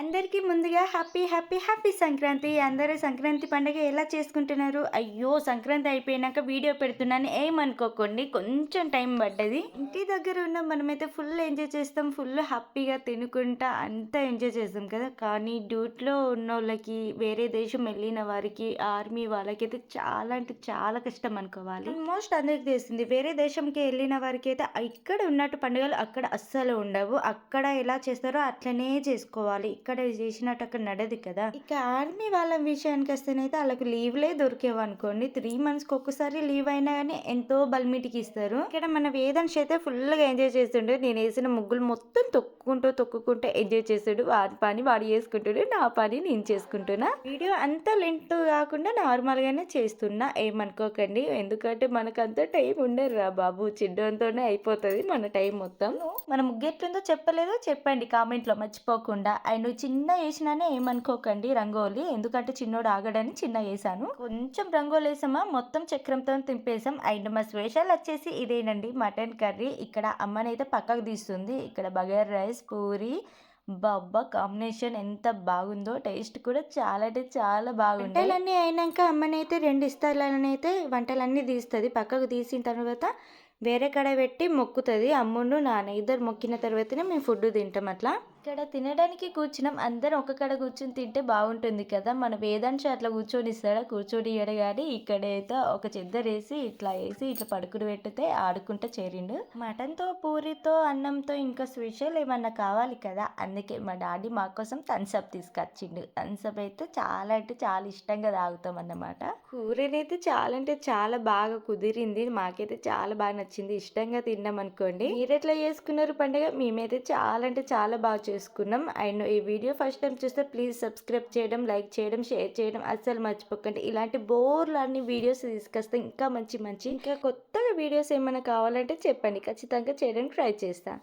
అందరికీ ముందుగా happy happy happy Sankranti. అందరూ సంక్రాంతి పండుగ ఎలా చేసుకుంటున్నారు? అయ్యో సంక్రాంతి అయిపోయినాక వీడియో పెడుతున్నాను. ఏమనుకోకండి కొంచెం టైం పడ్డది. ఇంటి దగ్గర ఉన్న మనమైతే ఫుల్ ఎంజాయ్ చేస్తాం. ఫుల్ హ్యాపీగా తినుకుంటా అంతా ఎంజాయ్ చేస్తాం కదా. కానీ డ్యూటీలో ఉన్న వాళ్ళకి వేరే దేశం వెళ్ళిన వారికి ఆర్మీ వాళ్ళకి అయితే చాలా అంటే చాలా కష్టం అనుకోవాలి. ఆల్మోస్ట్ అందరికి తెలిసింది వేరే దేశంకి వెళ్ళిన వారికి అయితే ఇక్కడ ఉన్నట్టు పండుగలు అక్కడ అస్సలు ఉండవు. అక్కడ ఎలా చేస్తారో అట్లనే చేసుకోవాలి. ఇక్కడ చేసినట్టు అక్కడ నడదు కదా. ఇక ఆర్మీ వాళ్ళ విషయానికి వస్తేనైతే వాళ్ళకి లీవ్లే దొరికేవి అనుకోండి త్రీ మంత్స్కి ఒక్కసారి లీవ్ అయినా కానీ ఎంతో బల్మిటికి ఇస్తారు ఇక్కడ మన వేదాంశ్ అయితే ఫుల్గా ఎంజాయ్ చేస్తుండే. నేను వేసిన ముగ్గులు మొత్తం తొక్కుకుంటూ తొక్కుకుంటూ ఎంజాయ్ చేస్తాడు. వాడి పని వాడు చేసుకుంటాడు నా పని నేను చేసుకుంటున్నా. వీడియో అంతా లెంత్ కాకుండా నార్మల్ గానే చేస్తున్నా. ఏమనుకోకండి. ఎందుకంటే మనకు అంత టైం ఉండరు రా బాబు. చిడ్డంతోనే అయిపోతుంది మన టైం మొత్తం. మన ముగ్గు ఎట్లుందో చెప్పలేదో చెప్పండి కామెంట్లో మర్చిపోకుండా. అండ్ చిన్న వేసినానే ఏమనుకోకండి రంగోలి. ఎందుకంటే చిన్నోడు ఆగడని చిన్న వేసాను కొంచెం రంగోలు వేసామా? మొత్తం చక్రంతో తింపేసాం అండ్ మా స్పెషల్ వచ్చేసి ఇదేనండి. Mutton curry. ఇక్కడ అమ్మనైతే పక్కకు తీస్తుంది. ఇక్కడ బగర్ రైస్ పూరి బాబ్బా కాంబినేషన్ ఎంత బాగుందో. టేస్ట్ కూడా చాలా అంటే చాలా బాగుంది. వంటలన్నీ అయినాక అమ్మనైతే రెండు ఇస్తాలని అయితే వంటలన్నీ తీస్తుంది. పక్కకు తీసిన తర్వాత వేరే కడ పెట్టి మొక్కుతుంది అమ్మును నాన్న. ఇద్దరు మొక్కిన తర్వాతనే మేము ఫుడ్ తింటాం అట్లా. ఇక్కడ తినడానికి కూర్చున్నాం. అందరం ఒక కడ కూర్చొని తింటే బాగుంటుంది కదా. మన వేదాంశ అట్లా కూర్చొని ఇస్తాడా కూర్చొని ఇయ్యడు కానీ ఇక్కడైతే ఒక చెద్దరు వేసి ఇట్లా వేసి ఇట్లా పడుకుని పెట్టితే ఆడుకుంటా చేరిండు. మటన్తో పూరితో అన్నంతో ఇంకా స్పెషల్ ఏమన్నా కావాలి కదా. అందుకే మా డాడీ మా కోసం థమ్స్అప్ తీసుకొచ్చిండు. థమ్స్అప్ అయితే చాలా అంటే చాలా ఇష్టంగా తాగుతాం అన్నమాట. కూరనైతే చాలా అంటే చాలా బాగా కుదిరింది. మాకైతే చాలా బాగా నచ్చింది ఇష్టంగా తిన్నాం అనుకోండి. మీరు ఎట్లా చేసుకున్నారు పండుగ? మేమైతే చాలా అంటే చాలా బాగా చేసుకున్నాం. అండ్ ఈ వీడియో ఫస్ట్ టైం చూస్తే ప్లీజ్ సబ్స్క్రైబ్ చేయడం లైక్ చేయడం షేర్ చేయడం అస్సలు మర్చిపోకండి. ఇలాంటి బోర్లు అన్ని వీడియోస్ తీసుకొస్తే ఇంకా మంచి మంచి ఇంకా కొత్తగా వీడియోస్ ఏమైనా కావాలంటే చెప్పండి. ఖచ్చితంగా చేయడానికి ట్రై చేస్తాను